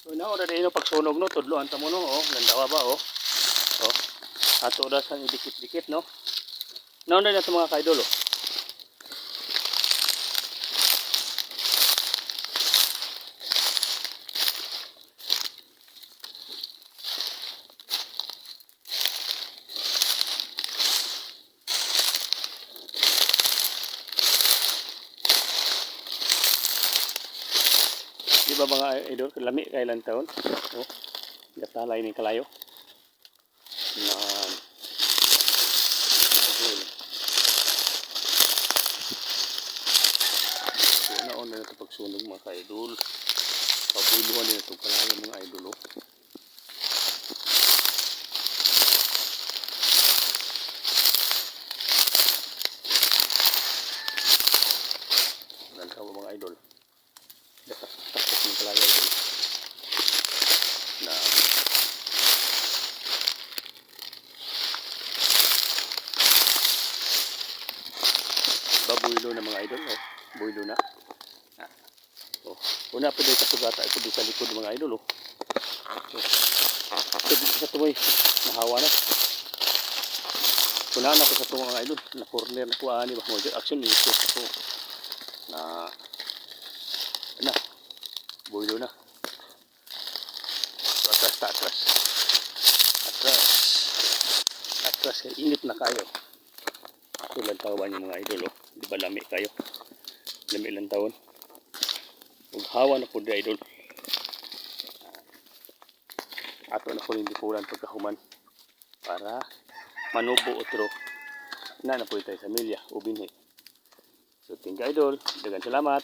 So na ora dino pagsunog no tudloan ta mo no oh landawa ba oh. Oh. Ato ora sang idikit-dikit no. Naon na to mga kaidol oh. Ba mga idol, lami kailan taon? Oh, gatalay ni kalayo. So, naon na ito pagsunog mga ka-idol. Pabuluhan din ito kalayo mga idol. Oh. Mga idol. Dapat takot ng kalayo idol. Na babuylo na mga idol. Oh. Buylo na. Ah. Oh. Una pa dito kasugata ito dito sa likod mga idol. Oh. Ito dito sa tumoy. Nahawa na. Kuna na ko sa tumoy mga idol. Na corner na kuha ni ba. Action dito sa to. Na na. Buylo na. Atras atras. Atras. Atras init na kayo. Tulad tawa niyo mga idol oh. Di ba lami kayo? Lami lang taon. Ug hawa na po di idol. Ato na po hindi kulan pagkahuman para manubo otro na na po tayo sa milya ubinhi. So, thank you idol. Dagan salamat.